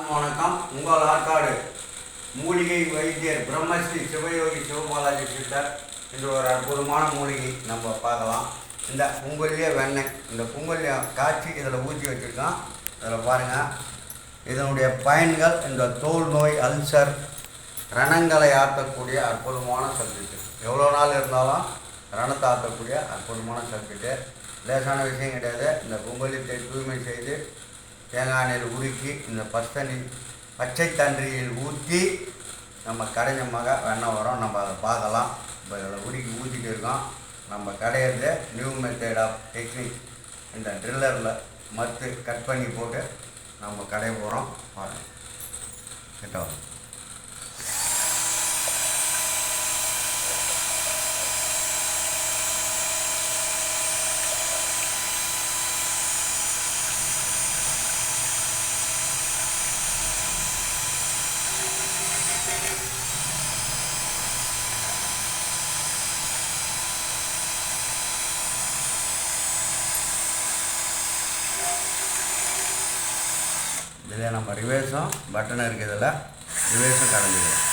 வணக்கம். உங்கள் ஆற்காடு மூலிகை வைத்தியர் பிரம்மஸ்ரீ சிவயோகி சிவபாலாஜி சித்தர் என்ற ஒரு அற்புதமான மூலிகை நம்ம பார்க்கலாம். இந்த பொங்கல்லையே வெண்ணெய் இந்த பொங்கல்லைய காய்ச்சி இதில் ஊற்றி வச்சுருக்கோம். இதில் பாருங்கள் இதனுடைய பயன்கள் இந்த தோல் நோய் அல்சர் ரணங்களை ஆற்றக்கூடிய அற்புதமான சப்ஜெக்ட். எவ்வளோ நாள் இருந்தாலும் ரணத்தை ஆற்றக்கூடிய அற்புதமான சப்ஜெக்ட்டு லேசான விஷயம் கிடையாது. இந்த கும்பலித்தை தூய்மை செய்து தேங்காய் எண்ணெயில் உருக்கி இந்த பச்சனி பச்சை தன்றியில் ஊற்றி நம்ம கடைஞ்சமாக வெண்ணெய் வரும். நம்ம அதை பார்க்கலாம். இப்போ இதில் உருக்கி ஊற்றிட்டு இருக்கோம். நம்ம கடையிறது நியூ மெத்தட் ஆஃப் டெக்னிக் இந்த ட்ரில்லரில் மத்து கட் பண்ணி போட்டு நம்ம கடை போகிறோம் பாருங்கள் கிட்ட வரும் இதில் நம்ம ரிவேர்ஸும் பட்டனும் இருக்குது இதில் ரிவேர்ஸும் கலந்துக்கலாம்.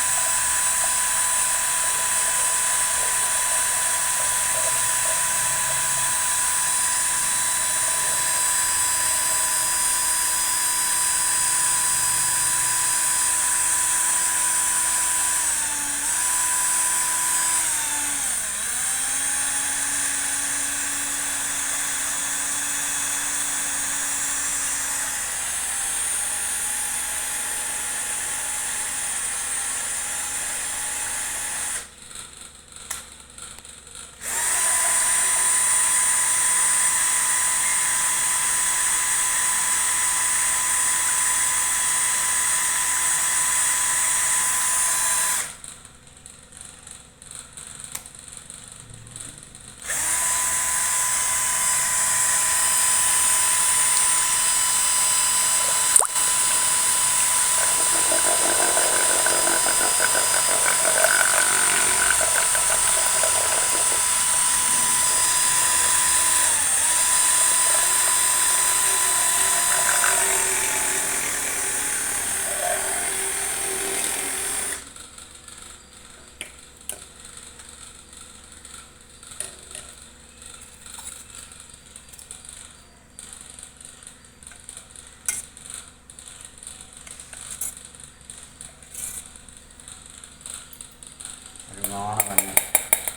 அருமையான வெண்ணெய்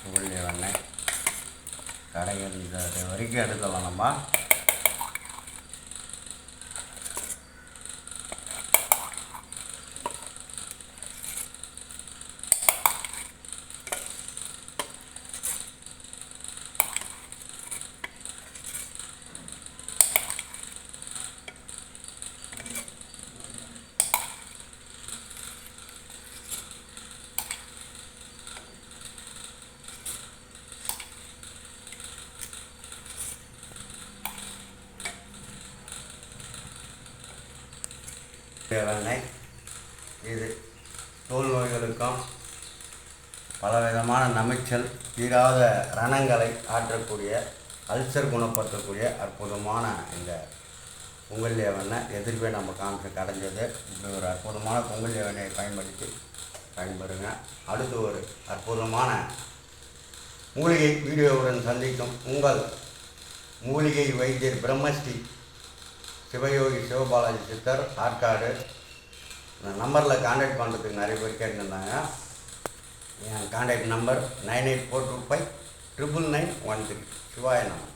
உருளி வெண்ணெய் கடைகள் இது வரைக்கும் எடுக்க நம்ம. வெண்ணெய் இது தோல் நோய்களுக்கும் பலவிதமான நமைச்சல் தீராத ரணங்களை ஆற்றக்கூடிய அல்சர் குணப்படுத்தக்கூடிய அற்புதமான இந்த பொங்கல்ய வெண்ணெய் எதிர்ப்பே நம்ம காமிச்சு கடைஞ்சது. இப்படி ஒரு அற்புதமான பொங்கல்ய வெண்ணெயை பயன்படுத்தி பயன்படுங்க அடுத்து ஒரு அற்புதமான மூலிகை வீடியோவுடன் சந்திக்கும் உங்கள் மூலிகை வைத்தியர் பிரம்மஸ்ரீ சிவயோகி சிவபாலாஜி சித்தர் ஆற்காடு. இந்த நம்பரில் காண்டாக்ட் பண்ணுறதுக்கு நிறைய பேர் கேட்டுருந்தாங்க. என் contact number nine eight four two five triple nine one three. சிவாய நம்பர்